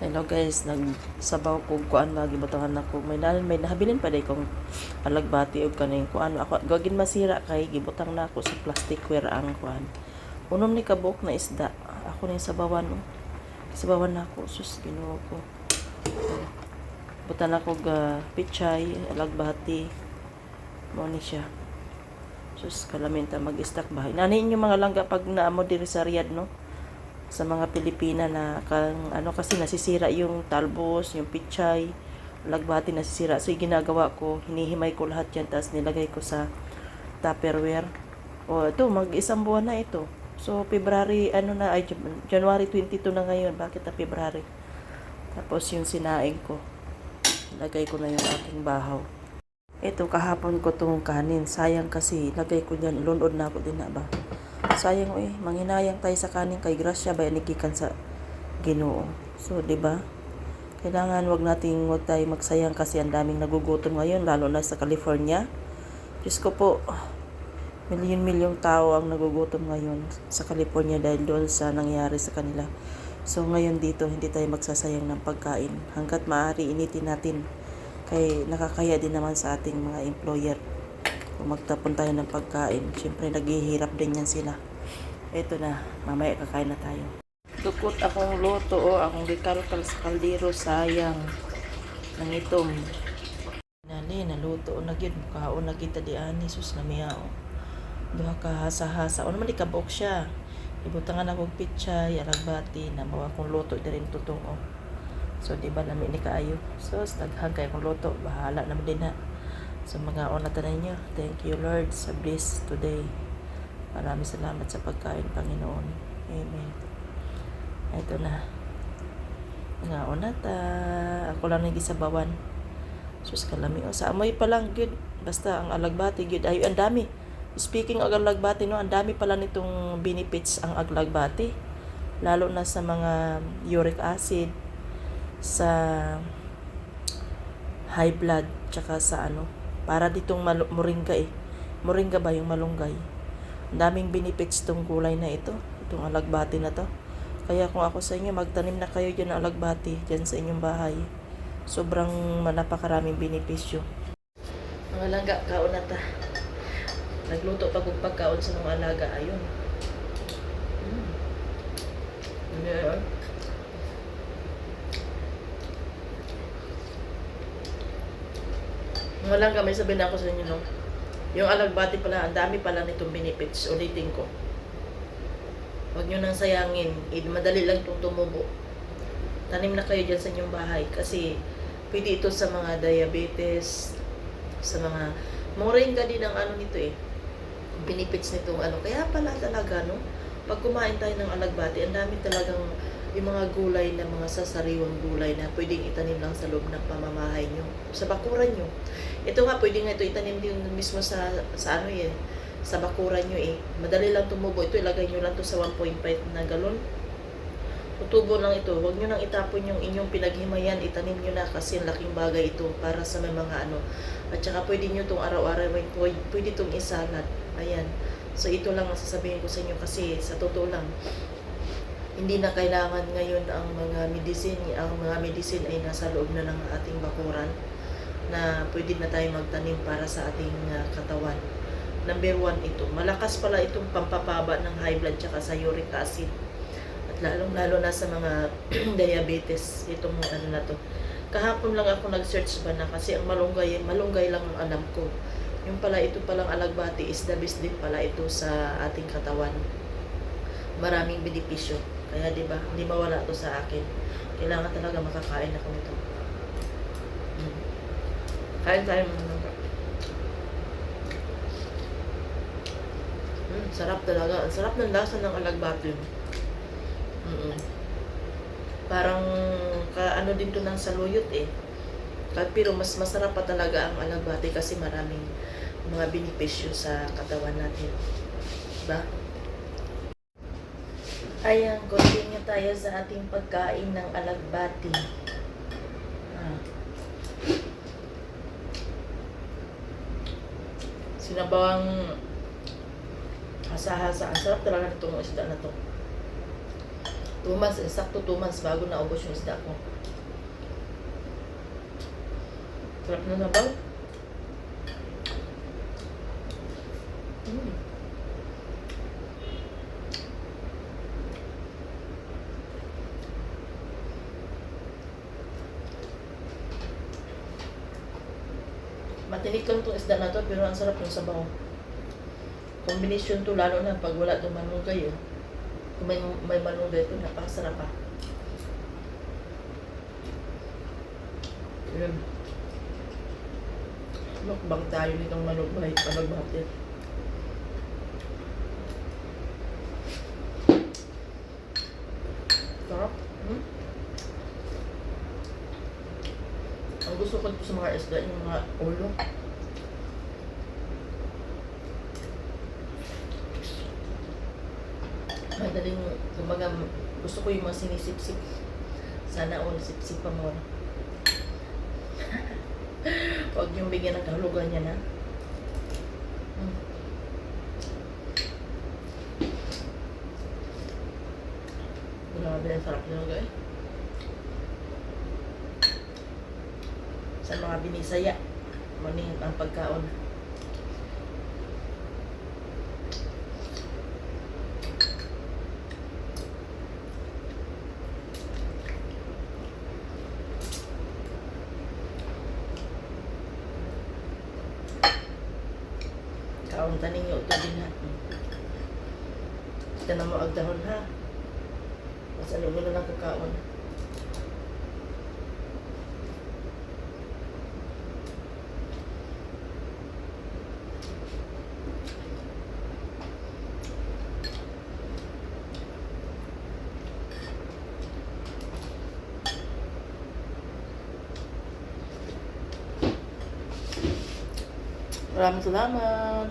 Hello guys, nagsabaw ko kuan lagi butangan ako. May na, may nahabilin pa day kong alagbati og kaning kuan ako gagin masira kay gibutang na ako sa plasticware ang kuan. Unom ni kabuk na isda. Ako ni sabawan no. Sabawan na ako sus Ginoo ko. Butan ako ga pichay, alagbati. Mo ni siya. Sus kalamenta mag-stack bahay. Nani inyo mga langga pag naamo diri sa Riyadh no? Sa mga Pilipina na kang ano kasi nasisira yung talbos, yung pichay, lagbati nasisira. So ginagawa ko, hinihimay ko lahat yan tapos nilagay ko sa Tupperware. O ito, mag-isang buwan na ito. So February, ano na, ay Jan- January 22 na ngayon. Bakit na February? Tapos yung sinaing ko, lagay ko na yung aking bahaw. Ito, kahapon ko tong kanin. Sayang kasi, lagay ko dyan. Lunod na ako din na ba? Sayang eh, manghinayang tayo sa kanin kay grasya ba nikikan sa Ginoo. So, 'di ba? Kailangan wag nating wag tayo magsayang kasi ang daming nagugutom ngayon lalo na sa California. Diyos ko po, milyon-milyong tao ang nagugutom ngayon sa California dahil doon sa nangyari sa kanila. So ngayon dito, hindi tayo magsasayang ng pagkain. Hanggat maaari, initin natin. Kay nakakaya din naman sa ating mga employer kung magtapon tayo ng pagkain. Siyempre, naghihirap din yan sila. Ito na, mamaya kakain na tayo. Dukot akong loto o akong gikalkal sa kaldero, sayang. Nangitom. Nali, naluto o na gyud Kaon na kita di ani, sus na miya o. Duha ka hasa-hasa. O naman di kabok siya. Ibutangan ako og pichay, alagbati, na mawa akong loto di rin tutong o. So, di ba namin ni kaayo? So, daghan kay akong loto. Bahala naman din na sa mga onatan ninyo. Thank you Lord sa bliss today. Maraming salamat sa pagkain Panginoon. Amen. Ito na. Nga onata. Ako lang nagisabawan. Sus kalami. Sa amoy pa lang good. Basta ang alagbati good. Ay, ang dami. Speaking of alagbati, no, ang dami pala nitong benefits ang aglagbati. Lalo na sa mga uric acid, sa high blood, tsaka sa ano, para ditong moringa eh. Moringa ba yung malunggay? Ang daming benefits tong gulay na ito. Itong alagbati na to. Kaya kung ako sa inyo, magtanim na kayo dyan ng alagbati dyan sa inyong bahay. Sobrang napakaraming benepisyo. Mga langga, kaon na ta. Nagluto pa kong pagkaon sa mga alaga. Ayun. Mm. Yeah. Mga langga, may sabihin ako sa inyo, no? Yung alagbati pala, ang dami pala nitong benefits. Ulitin ko. Huwag nyo nang sayangin. Madali lang itong tumubo. Tanim na kayo dyan sa inyong bahay. Kasi, pwede ito sa mga diabetes, sa mga, moringa din ang ano nito eh. Benefits nitong ano. Kaya pala talaga, no? Pag kumain tayo ng alagbati, ang dami talagang yung mga gulay na mga sasariwang gulay na pwedeng itanim lang sa loob ng pamamahay nyo, sa bakuran nyo. Ito nga, pwede nga ito itanim din mismo sa, sa ano eh, sa bakuran nyo eh. Madali lang tumubo. Ito, ilagay nyo lang to sa 1.5 na galon. Tutubo lang ito. Huwag nyo nang itapon yung inyong pinaghimayan. Itanim nyo na kasi laking bagay ito para sa may mga ano. At saka pwede nyo itong araw-araw, pwede itong isalad. Ayan. So ito lang ang sasabihin ko sa inyo kasi sa totoo lang, hindi na kailangan ngayon ang mga medicine, ang mga medicine ay nasa loob na ng ating bakuran na pwede na tayo magtanim para sa ating ah, katawan. Number one ito, malakas pala itong pampapaba ng high blood tsaka sa uric acid. At lalong-lalo na sa mga diabetes, itong ano na to. Kahapon lang ako nag-search ba na kasi ang malunggay, malunggay lang ang alam ko. Yung pala, ito palang alagbati is the best din pala ito sa ating katawan. Maraming benepisyo. Kaya 'di ba, hindi mawala to sa akin. Kailangan talaga makakain ako nito. Mm. Kain tayo mga langga. Mm, sarap talaga. Ang sarap ng lasa ng alagbati. Mm Parang ka din to ng saluyot eh. Pero mas masarap pa talaga ang alagbati kasi maraming mga benepisyo sa katawan natin. Diba? Ayan, continue tayo sa ating pagkain ng alagbati. Ah. Sinabawang hasa-hasa. Ang sarap talaga nitong isda na to. Two months, sakto two months bago naubos yung isda ko. Sarap na nabaw. Mm. Matinik lang itong isda na to, pero ang sarap yung sabaw. Combination to, lalo na pag wala itong manugay. Oh. Kung may, may manugay ito, napakasarap pa. Yun. Mukbang tayo nitong manugay, panagbati. Sarap. Hmm? Ang gusto ko sa mga isda, yung mga ulo. Madaling, kumbaga, gusto ko yung mga sinisip-sip. Sana all sip-sip pa mo. Huwag yung bigyan ng kahulugan niya na. Hmm. Grabe, sarap nila guys. Sa mga binisaya, maning ang pagkaon. Kaon ta ninyo ito din ha. Kita na mo agdahon ha. Mas ano mo na lang kakaon. Maraming salamat.